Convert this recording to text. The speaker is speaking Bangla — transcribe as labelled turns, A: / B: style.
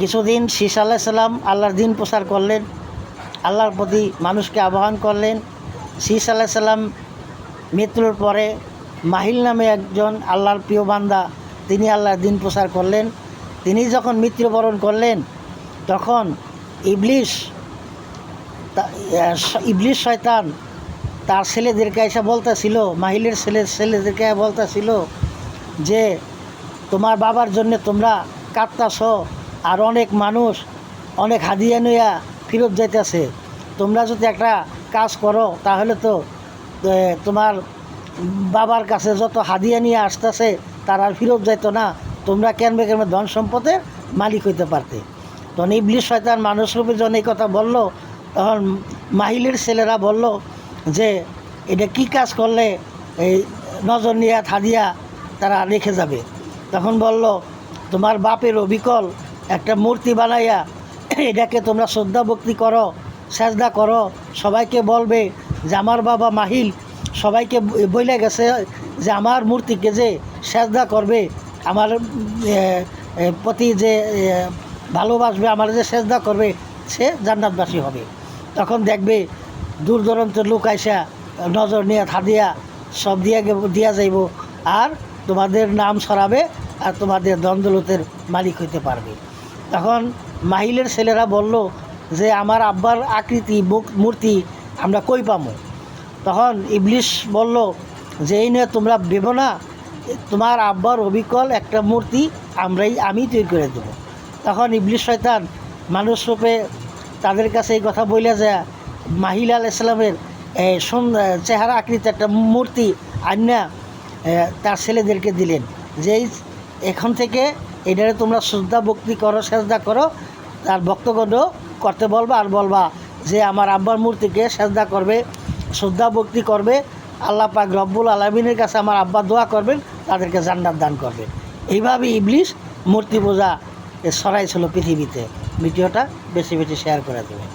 A: কিছুদিন শীষ আল্লাহ সাল্লাম আল্লাহর দিন প্রচার করলেন, আল্লাহর প্রতি মানুষকে আহ্বান করলেন। শীষ আল্লাহ সাল্লাম মৃত্যুর পরে মাহিল নামে একজন আল্লাহর প্রিয় বান্দা, তিনি আল্লাহর দিন প্রচার করলেন। তিনি যখন মৃত্যুবরণ করলেন, তখন ইবলিশ ইবলিশ শয়তান তার ছেলেদেরকে এসে বলতেছিল, মাহিলের ছেলে, ছেলেদেরকে বলতেছিল যে, তোমার বাবার জন্য তোমরা কাঁদতাছ আর অনেক মানুষ, অনেক হাদিয়া নইয়া ফিরত যাইতেছে। তোমরা যদি একটা কাজ করো, তাহলে তো তোমার বাবার কাছে যত হাদিয়া নিয়ে আসতেছে, তারা আর ফিরত যাইতো না। তোমরা কেনবে কেনবে ধন সম্পদের মালিক হইতে পারতে? তখন শয়তান মানুষ রূপে যখন এই কথা বলল, তখন মাহিলের ছেলেরা বলল যে, এটা কি কাজ করলে এই নজর নিয়ে হাদিয়া তারা রেখে যাবে? তখন বলল, তোমার বাপের অবিকল একটা মূর্তি বানাইয়া, এটাকে তোমরা শ্রদ্ধা ভক্তি করো, সেজদা করো, সবাইকে বলবে যে আমার বাবা মাহিল, সবাইকে বইলে গেছে যে আমার মূর্তিকে যে সেজদা করবে, আমার প্রতি যে ভালোবাসবে, আমার যে সেজদা করবে, সে জান্নাতবাসী হবে। তখন দেখবে দূর দূরান্তের লোক আইসা নজর নিয়ে হাদিয়া সব দিয়া দিয়া যাইব, আর তোমাদের নাম সরাবে আর তোমাদের দ্বন্দ্বলতের মালিক হইতে পারবে। তখন মাহিলের ছেলেরা বলল যে, আমার আব্বার আকৃতি মুক- মূর্তি আমরা কই পামো? তখন ইবলিশ বলল যে, এই নিয়ে, তোমরা ভেবো না, তোমার আব্বার অবিকল একটা মূর্তি আমরাই, আমি তৈরি করে দেবো। তখন ইবলিশ শয়তান মানুষ রূপে তাদের কাছে এই কথা বলে যে মাহিল আল ইসলামের চেহারা আকৃতি একটা মূর্তি আন্যা তার ছেলেদেরকে দিলেন। যে এখন থেকে এটারে তোমরা শ্রদ্ধা, ভক্তি করো, সেজদা করো তার ভক্তগণ করতে বলবা আর বলবা যে আমার আব্বার মূর্তিকে সেজদা করবে, শ্রদ্ধা, ভক্তি করবে, আল্লাহ পাক রব্বুল আলমিনের কাছে আমার আব্বা দোয়া করবেন, তাদেরকে জান্নাত দান করবেন। এইভাবে ইবলিশ মূর্তি পূজা সরাইছিল পৃথিবীতে। ভিডিওটা বেশি বেশি শেয়ার করে দেবেন।